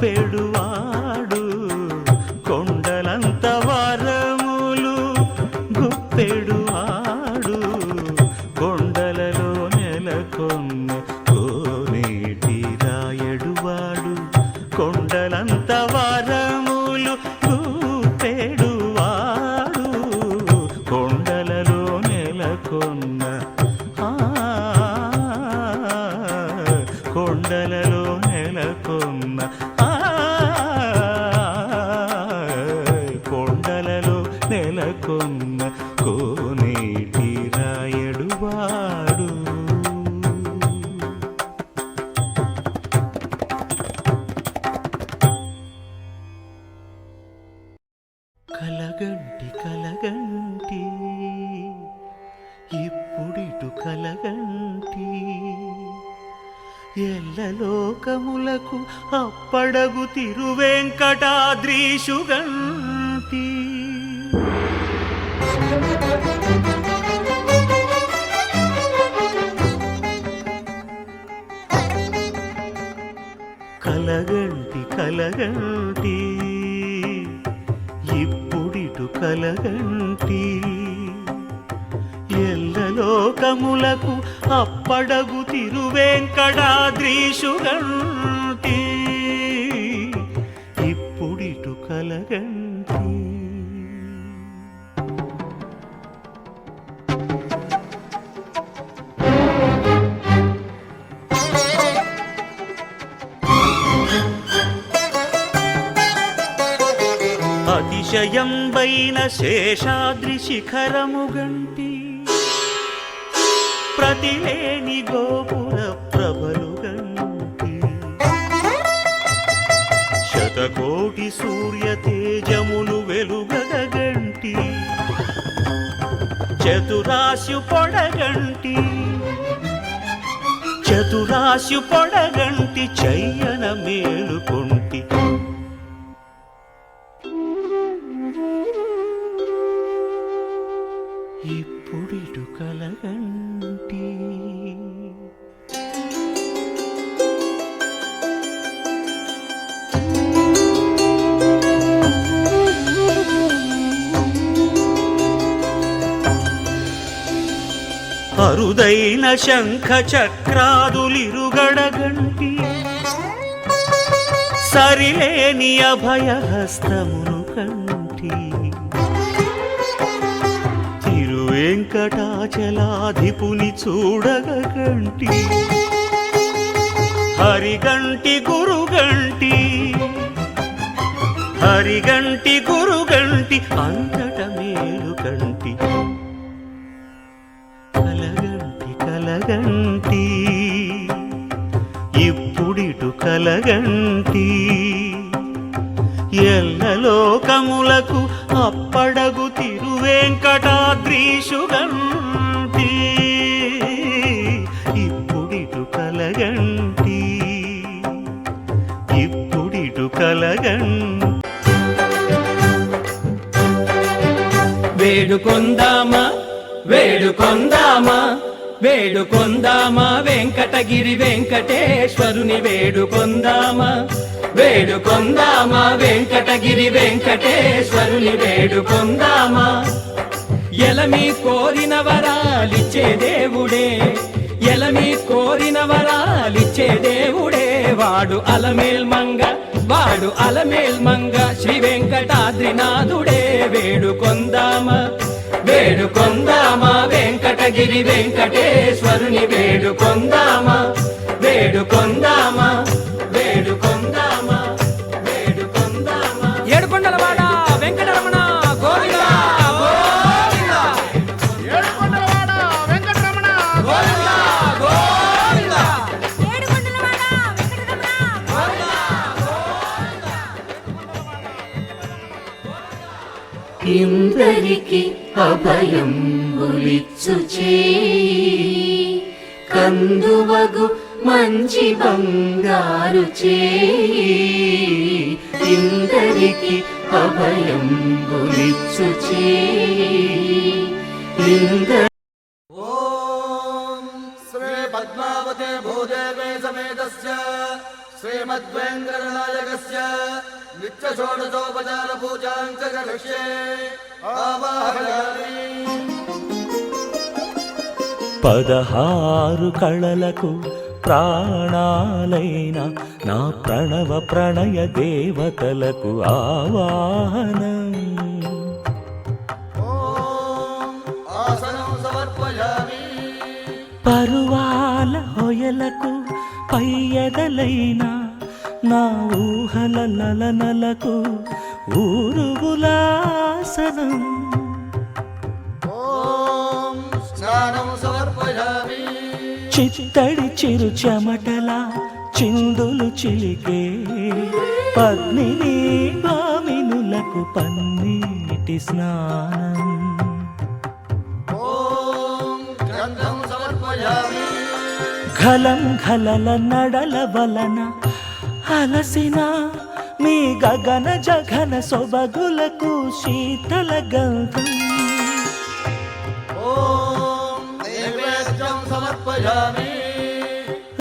பெடுவ కలగంటి. ఇప్పుడిటు కలగంటి. ఎల్లలోకములకు అప్పడగు తిరువెంకటాద్రీషుగంటి. కలగంటి కలగంటి. ఇప్పుడిటు కలగంటి. ఎల్లలోకములకు అప్పడగు తిరువేంకటాద్రీషుగంటి అతిశయంబైన శేషాద్రి శిఖరము గంటి. ప్రతిలేని గోపుర ప్రభలు గంటి. శతకోటి సూర్య తేజములు వెలుగగంటి చతురాశు పొడగంటి చతురాశు పొడగంటి చెయ్యన మేలుకొంటి. ఇప్పుడిటు కలగంటి అరుదైన శంఖ చక్రాదులిరుగడగంటి సరిలేని అభయహస్తమును కంటి వెంకటాచలాధిపుని చూడగ కంటి హరిగంటి గురుగంటి హరిగంటి గురుగంటి అంతట మేలు కంటి కలగంటి కలగంటి ఇప్పుడిటు కలగంటి. ఎల్లలోకములకు అప్పడగు వెంకటాద్రీషుగంటి ఇప్పుడిటు కలగంటి ఇప్పుడిటు కలగంటి. వేడుకొందామా వేడుకొందామా వేడుకొందామా వెంకటగిరి వెంకటేశ్వరుని వేడుకొందామా వేడుకొందామా వెంకటగిరి వెంకటేశ్వరుని వేడుకొందామా. ఎలమి కోరిన వరాలిచ్చే దేవుడే ఎలమి కోరిన వరాలిచ్చే దేవుడే. వాడు అలమేల్ మంగ వాడు అలమేల్ మంగ శ్రీ వెంకటాద్రినాథుడే. వేడు వేడుకొందామా వేడుకొందామా వెంకటగిరి వెంకటేశ్వరుని వేడు కొందామా వేడు కొంద ఇందరికి అభయం బులిచ్చుచే కందువగు మంచి బంగారు ఇందరికి అభయం బులిచ్చుచే ఇంద పద్మావతే భూదేవే సమేతస్య. శ్రీమద్వేంద్రనాయకస్య. పదహారు కళలకు ప్రాణాలైన నా ప్రణవ ప్రణయ దేవతలకు ఆవాహన. పరువాల హొయలకు పయ్యదలైనా నా ఊహల నల లలనలకు ఊరువులాసనం చిత్తడి చిరు చెమటల చిందులు చిలికే పద్మిని భామినులకు పన్నీటి స్నానం. ఘలం ఘలల నడల వలన అలసిన మీ గగన జగన సొబగులకు శీతల గంధం ఓం సమర్పయామి.